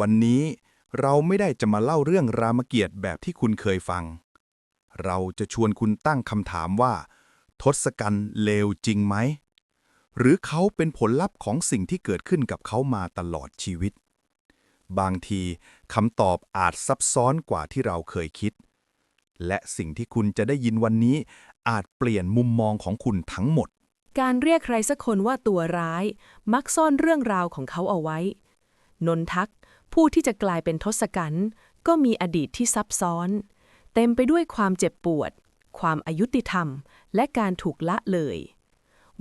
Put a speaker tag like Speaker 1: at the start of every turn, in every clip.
Speaker 1: วันนี้เราไม่ได้จะมาเล่าเรื่องรามเกียรติแบบที่คุณเคยฟัง เราจะชวนคุณตั้งคำถามว่า ทศกัณฐ์เลวจริงไหม หรือเขาเป็นผลลัพธ์ของสิ่งที่เกิดขึ้นกับเขามาตลอดชีวิต บางทีคำตอบอาจซับซ้อนกว่าที่เราเคยคิด และสิ่งที่คุณจะได้ยินวันนี้ อาจเปลี่ยนมุมมองของคุณทั้งหมด
Speaker 2: การเรียกใครสักคนว่าตัวร้าย มักซ่อนเรื่องราวของเขาเอาไว้ นนทัก ผู้ที่จะกลายเป็นทศกัณฐ์ก็มีอดีตที่ซับซ้อน เต็มไปด้วยความเจ็บปวด ความอายุติธรรม และการถูกละเลย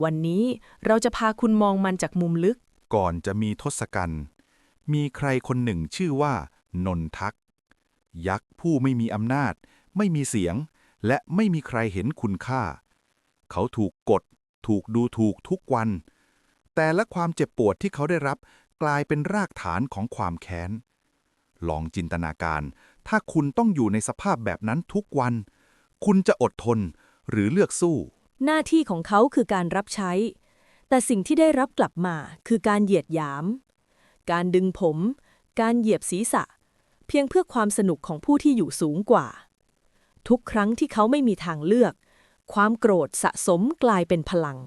Speaker 2: วันนี้เราจะพาคุณมองมันจากมุมลึก
Speaker 1: ก่อนจะมีทศกัณฐ์มีใครคนหนึ่งชื่อว่า นนทัก ยักษ์ผู้ไม่มีอำนาจ ไม่มีเสียง และไม่มีใครเห็นคุณค่า เขาถูกกด ถูกดูถูกทุกวัน แต่และความเจ็บปวดที่เขาได้รับ กลายเป็นรากฐานของความแค้น ลองจินตนาการ ถ้าคุณต้องอยู่ในสภาพแบบนั้นทุกวัน คุณจะอดทนหรือเลือกสู้
Speaker 2: หน้าที่ของเขาคือการรับใช้ แต่สิ่งที่ได้รับกลับมาคือการเหยียดหยาม การดึงผม การเหยียบศีรษะ เพียงเพื่อความสนุกของผู้ที่อยู่สูงกว่า ทุกครั้งที่เขาไม่มีทางเลือก ความโกรธสะสมกลายเป็นพลัง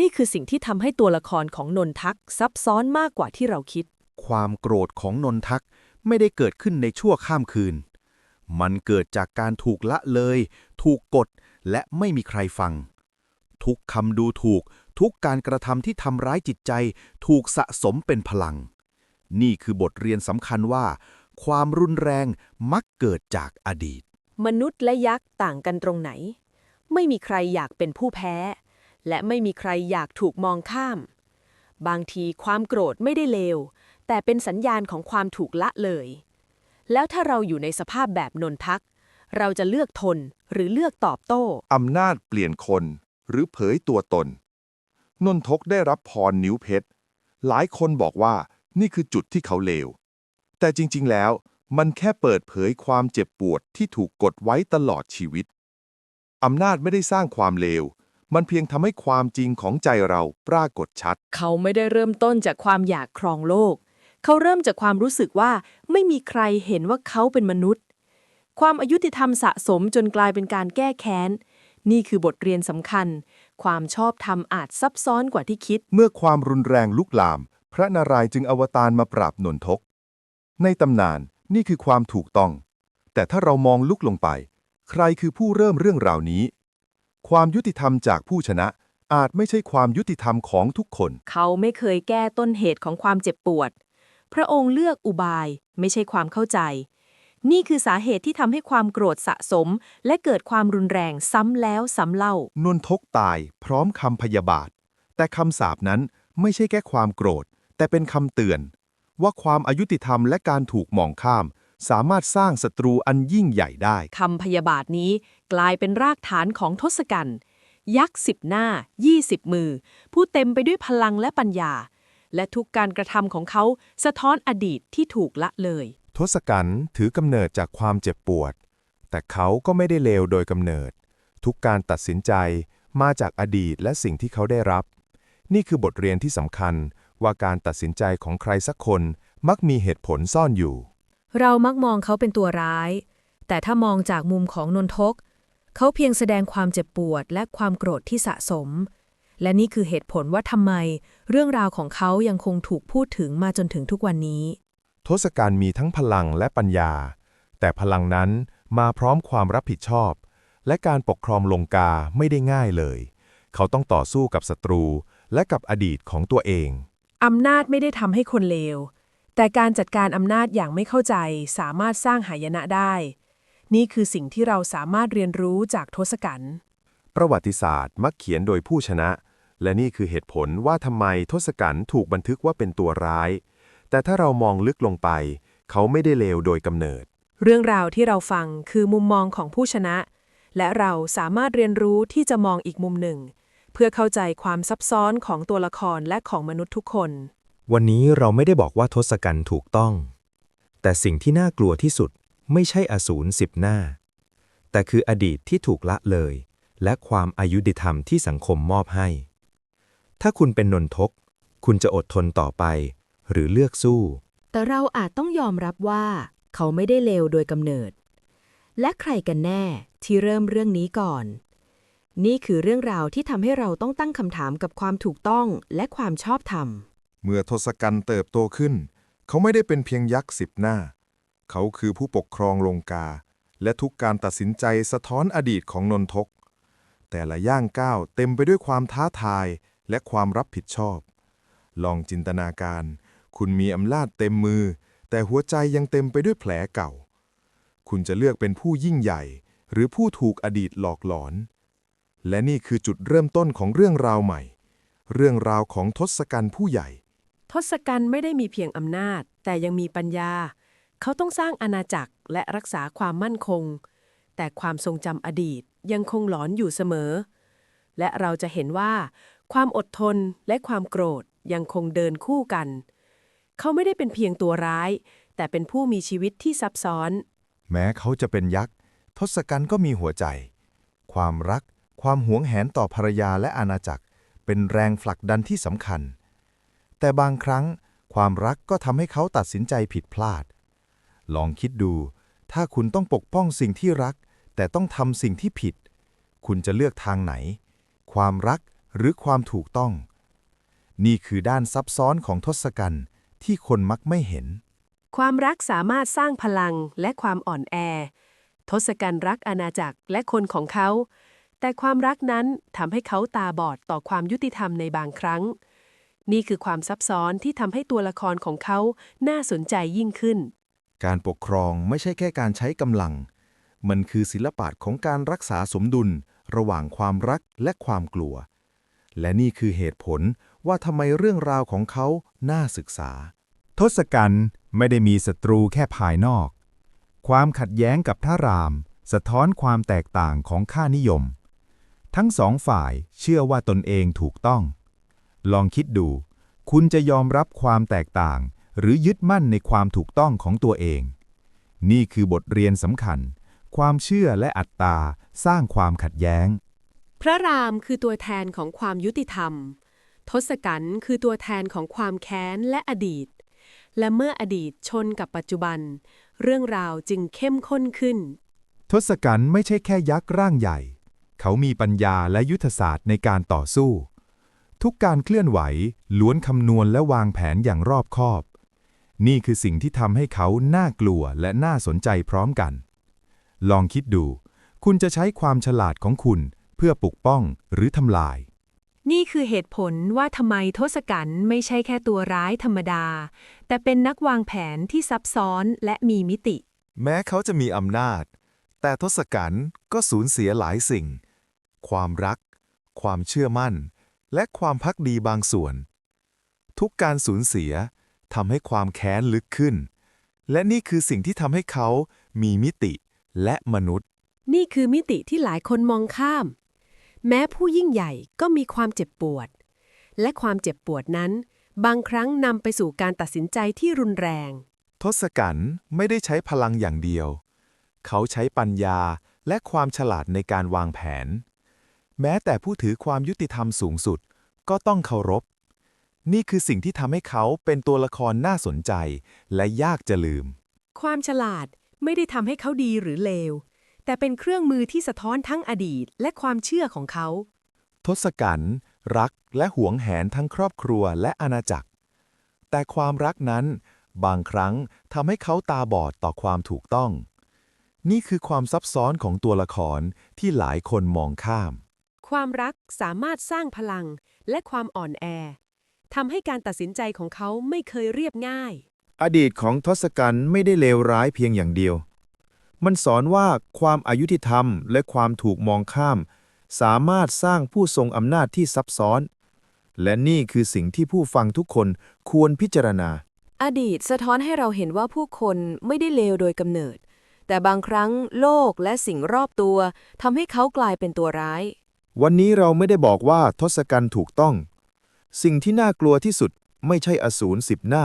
Speaker 2: นี่คือสิ่งที่ทำให้ตัวละครของนนทักซับซ้อนมากกว่าที่เราคิด
Speaker 1: ความโกรธของนนทักไม่ได้เกิดขึ้นในชั่วข้ามคืน มันเกิดจากการถูกละเลย ถูกกด และไม่มีใครฟัง ทุกคำดูถูก ทุกการกระทำที่ทำร้ายจิตใจ ถูกสะสมเป็นพลัง นี่คือบทเรียนสำคัญว่า ความรุนแรงมักเกิดจากอดีต
Speaker 2: มนุษย์และยักษ์ต่างกันตรงไหน ไม่มีใครอยากเป็นผู้แพ้ และไม่มีใครอยากถูกมองข้าม บางทีความโกรธไม่ได้เลว แต่เป็นสัญญาณของความถูกละเลย แล้วถ้าเราอยู่ในสภาพแบบนนทัก เราจะเลือกทนหรือเลือกตอบโต้
Speaker 3: อำนาจเปลี่ยนคนหรือเผยตัวตน นนทกได้รับพรนิ้วเพชร หลายคนบอกว่านี่คือจุดที่เขาเลว แต่จริง ๆ แล้ว มันแค่เปิดเผยความเจ็บปวดที่ถูกกดไว้ตลอดชีวิต อำนาจไม่ได้สร้างความเลว มันเพียงทำให้ความจริงของใจเราปรากฏชัด
Speaker 2: เขาไม่ได้เริ่มต้นจากความอยากครองโลก เขาเริ่มจากความรู้สึกว่าไม่มีใครเห็นว่าเขาเป็นมนุษย์ ความอายุติธรรมสะสมจนกลายเป็นการแก้แค้น นี่คือบทเรียนสำคัญ ความชอบธรรมอาจซับซ้อนกว่าที่คิด
Speaker 3: เมื่อความรุนแรงลุกลาม พระนารายณ์จึงอวตารมาปราบนนทก ในตำนานนี่คือความถูกต้อง แต่ถ้าเรามองลุกลงไป ใครคือผู้เริ่มเรื่องราวนี้ ความยุติธรรมจากผู้ชนะ อาจไม่ใช่ความยุติธรรมของทุกคน
Speaker 2: เขาไม่เคยแก้ต้นเหตุของความเจ็บปวด พระองค์เลือกอุบายไม่ใช่ความเข้าใจ นี่คือสาเหตุที่ทำให้ความโกรธสะสม และเกิดความรุนแรงซ้ำแล้วซ้ำเล่า
Speaker 3: นนทกตายพร้อมคำพยาบาท แต่คำสาปนั้นไม่ใช่แค่ความโกรธ แต่เป็นคำเตือน ว่าความอายุติธรรมและการถูกมองข้าม สามารถสร้างศัตรูอันยิ่งใหญ่ได้
Speaker 2: คำพยาบาทนี้กลายเป็นรากฐานของทศกัณฐ์ยักษ์สิบหน้า 20 มือ ผู้เต็มไปด้วยพลังและปัญญา และทุกการกระทำของเขาสะท้อนอดีตที่ถูกละเลย
Speaker 4: ทศกัณฐ์ถือกำเนิดจากความเจ็บปวด แต่เขาก็ไม่ได้เลวโดยกำเนิด ทุกการตัดสินใจมาจากอดีตและสิ่งที่เขาได้รับ นี่คือบทเรียนที่สำคัญว่าการตัดสินใจของใครสักคนมักมีเหตุผลซ่อนอยู่
Speaker 5: เรามักมองเขาเป็นตัวร้าย แต่ถ้ามองจากมุมของนนทก เขาเพียงแสดงความเจ็บปวดและความโกรธที่สะสม และนี่คือเหตุผลว่าทำไม เรื่องราวของเขายังคงถูกพูดถึงมาจนถึงทุกวันนี้
Speaker 4: ทศกัณฐ์มีทั้งพลังและปัญญา แต่พลังนั้นมาพร้อมความรับผิดชอบ และการปกครองลงกาไม่ได้ง่ายเลย เขาต้องต่อสู้กับศัตรูและกับอดีตของตัวเอง
Speaker 5: อำนาจไม่ได้ทำให้คนเลว แต่การจัดการอำนาจอย่างไม่เข้าใจสามารถสร้างหายนะได้ นี่คือสิ่งที่เราสามารถเรียนรู้จากทศกัณฐ์
Speaker 4: ประวัติศาสตร์มักเขียนโดยผู้ชนะ และนี่คือเหตุผลว่าทำไมทศกัณฐ์ถูกบันทึกว่าเป็นตัวร้าย แต่ถ้าเรามองลึกลงไป เขาไม่ได้เลวโดยกำเนิด
Speaker 5: เรื่องราวที่เราฟังคือมุมมองของผู้ชนะ และเราสามารถเรียนรู้ที่จะมองอีกมุมหนึ่ง เพื่อเข้าใจความซับซ้อนของตัวละครและของมนุษย์ทุกคน
Speaker 4: วันนี้เราไม่ได้บอกว่าทศกัณฐ์ถูกต้อง แต่สิ่งที่น่ากลัวที่สุดไม่ใช่อสูรสิบหน้า แต่คืออดีตที่ถูกละเลย และความอายุติธรรมที่สังคมมอบให้ ถ้าคุณเป็นนนทก คุณจะอดทนต่อไป หรือเลือกสู้
Speaker 6: แต่เราอาจต้องยอมรับว่า เขาไม่ได้เลวโดยกำเนิด และใครกันแน่ที่เริ่มเรื่องนี้ก่อน นี่คือเรื่องราวที่ทำให้เราต้องตั้งคำถามกับความถูกต้องและความชอบธรรม
Speaker 3: เมื่อทศกัณฐ์เติบโตขึ้น เขาไม่ได้เป็นเพียงยักษ์สิบหน้า เขาคือผู้ปกครองลงกา และทุกการตัดสินใจสะท้อนอดีตของนนทก แต่ละย่างก้าวเต็มไปด้วยความท้าทายและความรับผิดชอบ ลองจินตนาการ คุณมีอำนาจเต็มมือ แต่หัวใจยังเต็มไปด้วยแผลเก่า คุณจะเลือกเป็นผู้ยิ่งใหญ่ หรือผู้ถูกอดีตหลอกหลอน และนี่คือจุดเริ่มต้นของเรื่องราวใหม่ เรื่องราวของทศกัณฐ์ผู้ใหญ่
Speaker 2: ทศกัณฐ์ไม่ได้มีเพียงอำนาจ แต่ยังมีปัญญา เขาต้องสร้างอาณาจักรและรักษาความมั่นคง แต่ความทรงจำอดีตยังคงหลอนอยู่เสมอ และเราจะเห็นว่า ความอดทนและความโกรธยังคงเดินคู่กัน เขาไม่ได้เป็นเพียงตัวร้าย แต่เป็นผู้มีชีวิตที่ซับซ้อน
Speaker 7: แม้เขาจะเป็นยักษ์ ทศกัณฐ์ก็มีหัวใจ ความรัก ความหวงแหนต่อภรรยาและอาณาจักร เป็นแรงผลักดันที่สำคัญ แต่บางครั้งความรักก็ทำให้เขาตัดสินใจผิดพลาด ลองคิดดู ถ้าคุณต้องปกป้องสิ่งที่รัก แต่ต้องทำสิ่งที่ผิด คุณจะเลือกทางไหน ความรักหรือความถูกต้อง นี่คือด้านซับซ้อนของทศกัณฐ์ที่คนมักไม่เห็น
Speaker 2: ความรักสามารถสร้างพลังและความอ่อนแอ ทศกัณฐ์รักอาณาจักรและคนของเขา แต่ความรักนั้นทำให้เขาตาบอดต่อความยุติธรรมในบางครั้ง นี่คือความซับซ้อนที่ทำให้ตัวละครของเขาน่าสนใจยิ่งขึ้น
Speaker 7: การปกครองไม่ใช่แค่การใช้กำลัง มันคือศิลปะของการรักษาสมดุล ระหว่างความรักและความกลัว และนี่คือเหตุผลว่าทำไมเรื่องราวของเขาน่าศึกษา
Speaker 8: ทศกัณฐ์ไม่ได้มีศัตรูแค่ภายนอก ความขัดแย้งกับพระราม สะท้อนความแตกต่างของค่านิยม ทั้งสองฝ่ายเชื่อว่าตนเองถูกต้อง ลองคิดดู คุณจะยอมรับความแตกต่าง หรือยึดมั่นในความถูกต้องของตัวเอง นี่คือบทเรียนสำคัญ ความเชื่อและอัตตาสร้างความขัดแย้ง
Speaker 2: พระรามคือตัวแทนของความยุติธรรม ทศกัณฐ์คือตัวแทนของความแค้นและอดีต และเมื่ออดีตชนกับปัจจุบัน เรื่องราวจึงเข้มข้นขึ้น
Speaker 8: ทศกัณฐ์ไม่ใช่แค่ยักษ์ร่างใหญ่ เขามีปัญญาและยุทธศาสตร์ในการต่อสู้ ทุกการเคลื่อนไหวล้วนคำนวณและวางแผนอย่างรอบคอบ นี่คือสิ่งที่ทำให้เขาน่ากลัวและน่าสนใจพร้อมกัน ลองคิดดู คุณจะใช้ความฉลาดของคุณเพื่อปกป้องหรือทำลาย
Speaker 9: นี่คือเหตุผลว่าทำไมทศกัณฐ์ไม่ใช่แค่ตัวร้ายธรรมดา แต่เป็นนักวางแผนที่ซับซ้อนและมีมิติ
Speaker 3: แม้เขาจะมีอำนาจ แต่ทศกัณฐ์ก็สูญเสียหลายสิ่ง ความรัก ความเชื่อมั่น และความพักดีบางส่วน ทุกการสูญเสียทำให้ความแค้นลึกขึ้น และนี่คือสิ่งที่ทำให้เขามีมิติและมนุษย์
Speaker 2: นี่คือมิติที่หลายคนมองข้าม แม้ผู้ยิ่งใหญ่ก็มีความเจ็บปวด และความเจ็บปวดนั้น บางครั้งนำไปสู่การตัดสินใจที่รุนแรง
Speaker 3: ทศกัณฐ์ไม่ได้ใช้พลังอย่างเดียว เขาใช้ปัญญาและความฉลาดในการวางแผน แม้แต่ผู้ถือความยุติธรรมสูงสุด ก็ต้องเคารพ นี่คือสิ่งที่ทำให้เขาเป็นตัวละครน่าสนใจ และยากจะลืม
Speaker 2: ความฉลาดไม่ได้ทำให้เขาดีหรือเลว แต่เป็นเครื่องมือที่สะท้อนทั้งอดีตและความเชื่อของเขา
Speaker 3: ทศกัณฐ์รักและหวงแหนทั้งครอบครัวและอาณาจักร แต่ความรักนั้น บางครั้งทำให้เขาตาบอดต่อความถูกต้อง นี่คือความซับซ้อนของตัวละครที่หลายคนมองข้าม
Speaker 2: ความรักสามารถสร้างพลังและความอ่อนแอทำให้การตัดสินใจของเขาไม่เคยเรียบง่าย
Speaker 8: อดีตของทศกัณฐ์ไม่ได้เลวร้ายเพียงอย่างเดียว มันสอนว่าความอายุติธรรมและความถูกมองข้าม สามารถสร้างผู้ทรงอำนาจที่ซับซ้อน และนี่คือสิ่งที่ผู้ฟังทุกคนควรพิจารณา
Speaker 6: อดีตสะท้อนให้เราเห็นว่าผู้คนไม่ได้เลวโดยกำเนิด แต่บางครั้งโลกและสิ่งรอบตัวทำให้เขากลายเป็นตัวร้าย
Speaker 8: วันนี้เราไม่ได้บอกว่าทศกัณฐ์ถูกต้อง สิ่งที่น่ากลัวที่สุดไม่ใช่อสูรสิบหน้า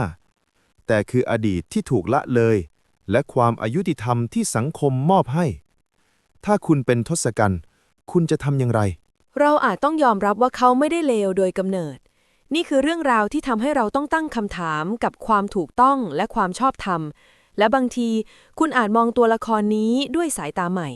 Speaker 8: แต่คืออดีตที่ถูกละเลย และความอายุติธรรมที่สังคมมอบให้ ถ้าคุณเป็นทศกัณฐ์คุณจะทำอย่างไร
Speaker 6: เราอาจต้องยอมรับว่าเขาไม่ได้เลวโดยกำเนิด
Speaker 2: นี่คือเรื่องราวที่ทำให้เราต้องตั้งคำถามกับความถูกต้องและความชอบธรรม และบางทีคุณอาจมองตัวละครนี้ด้วยสายตาใหม่